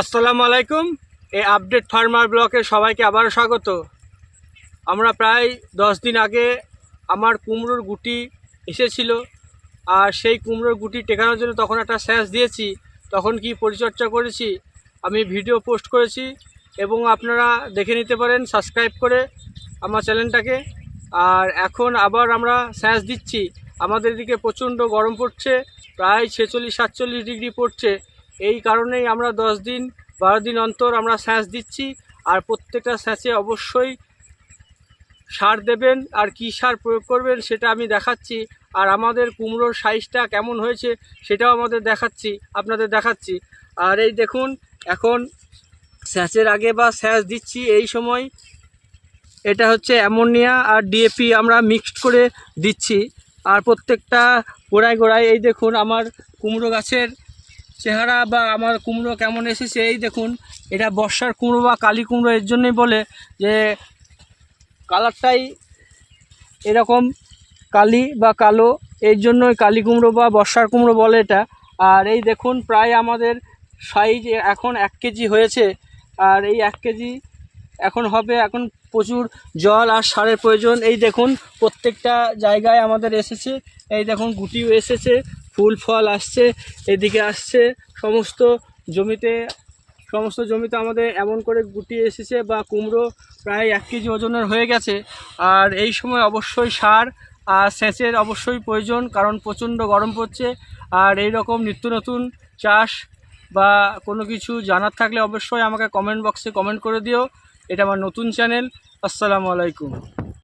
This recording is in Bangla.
আসসালামু আলাইকুম। এই আপডেট ফার্মার ব্লকে সবাইকে আবারও স্বাগত। আমরা প্রায় দশ দিন আগে আমার কুমড়োর গুটি এসেছিল। আর সেই কুমড়োর গুটি টেকানোর জন্য তখন একটা স্যাঁচ দিয়েছি। তখন কি পরিচর্যা করেছি, আমি ভিডিও পোস্ট করেছি এবং আপনারা দেখে নিতে পারেন, সাবস্ক্রাইব করে আমার চ্যানেলটাকে। আর এখন আবার আমরা স্যাঁচ দিচ্ছি। আমাদের এদিকে প্রচণ্ড গরম পড়ছে, প্রায় ছেচল্লিশ সাতচল্লিশ ডিগ্রি পড়ছে। এই কারণেই আমরা দশ দিন, বারো দিন অন্তর আমরা স্যাঁচ দিচ্ছি। আর প্রত্যেকটা স্যাঁচে অবশ্যই সার দেবেন আর কী সার প্রয়োগ করবেন সেটা আমি দেখাচ্ছি। আর আমাদের কুমড়োর সাইজটা কেমন হয়েছে সেটাও আমাদের দেখাচ্ছি, আপনাদের দেখাচ্ছি। আর এই দেখুন, এখন স্যাঁচের আগে বা স্যাঁচ দিচ্ছি এই সময়। এটা হচ্ছে অ্যামোনিয়া আর ডিএপি আমরা মিক্সড করে দিচ্ছি। আর প্রত্যেকটা গোড়ায় গোড়ায় এই দেখুন আমার কুমড়ো গাছের চেহারা বা আমার কুমড়ো কেমন এসেছে, এই দেখুন, এটা বর্ষার কুমড়ো বা কালী কুমড়ো, এর জন্যই বলে যে কালারটাই এরকম কালি বা কালো, এর জন্যই কালী কুমড়ো বা বর্ষার কুমড়ো বলে এটা। আর এই দেখুন, প্রায় আমাদের সাইজ এখন এক কেজি হয়েছে, আর এই এক কেজি এখন হবে, এখন প্রচুর জল আর সারের প্রয়োজন। এই দেখুন, প্রত্যেকটা জায়গায় আমাদের এসেছে, এই দেখুন, গুটিও এসেছে ফুল ফল আসছে, এদিকে আসছে, সমস্ত জমিতে সমস্ত জমিতে আমাদের এমন করে গুটি এসেছে বা কুমড়ো প্রায় এক কেজি ওজনের হয়ে গেছে। আর এই সময় অবশ্যই সার আর সেচের অবশ্যই প্রয়োজন, কারণ প্রচণ্ড গরম পড়ছে। আর এই রকম নিত্য নতুন চাষ বা কোনো কিছু জানার থাকলে অবশ্যই আমাকে কমেন্ট বক্সে কমেন্ট করে দিও। এটা আমার নতুন চ্যানেল আসসালামু আলাইকুম।